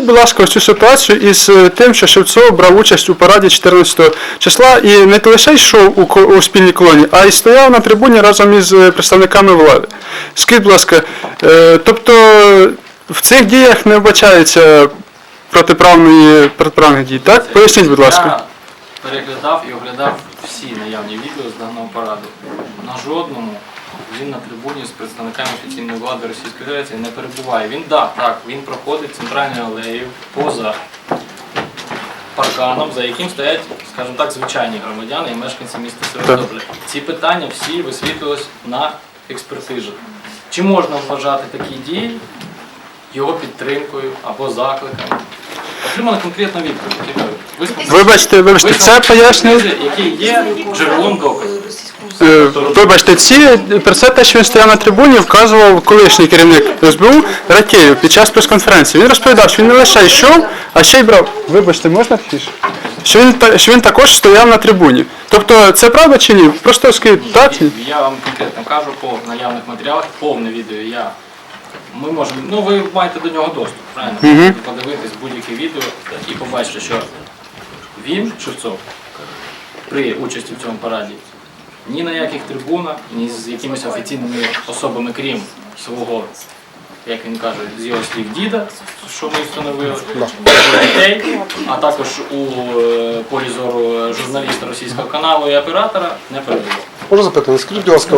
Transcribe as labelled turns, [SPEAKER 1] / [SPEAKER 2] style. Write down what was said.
[SPEAKER 1] Будь ласка, цю ситуацію із е, тим, що Шевцов брав участь у параді 14 числа і не лише йшов у, у спільній колоні, а й стояв на трибуні разом із е, представниками влади. Скажіть, будь ласка, е, тобто в цих діях не вбачається протиправної протиправних дій, так? Поясніть, будь ласка.
[SPEAKER 2] Переглядав і оглядав всі наявні відео з даного параду. На жодному він на трибуні з представниками офіційної влади Російської Федерації не перебуває. Він да, так, він проходить центральною алеєю поза парканом, за яким стоять, скажімо так, звичайні громадяни і мешканці міста Севастополя. Ці питання всі висвітлювалися на експертизу. Чи можна вважати такі дії його підтримкою або закликом? Отримана конкретна відповідь. Висновок-
[SPEAKER 1] Вибачте, вибачте, це пояснює.
[SPEAKER 2] який є джерелом доказу.
[SPEAKER 1] Е, Вибачте, ці про це те, що він стояв на трибуні, вказував колишній керівник СБУ Ракеєв під час прес-конференції. Він розповідав, що він не лише йшов, а ще й брав. Вибачте, можна тихіше? Що він та- що він також стояв на трибуні. Тобто це правда чи ні? Просто скажіть, так? ні?
[SPEAKER 2] Я вам конкретно кажу по наявних матеріалах, повне відео я. Ми можемо, ну ви маєте до нього доступ, правильно?
[SPEAKER 1] Мгм.
[SPEAKER 2] Подивитись будь-яке відео і побачити, що він, Шевцов, при участі в цьому параді, ні на яких трибунах, ні з якимись офіційними особами, крім свого, як він каже, з його слів діда, що ми встановили, дітей, а також у е, полі зору журналіста російського каналу і оператора не перебував.
[SPEAKER 3] Можу запитати, скажіть, будь ласка,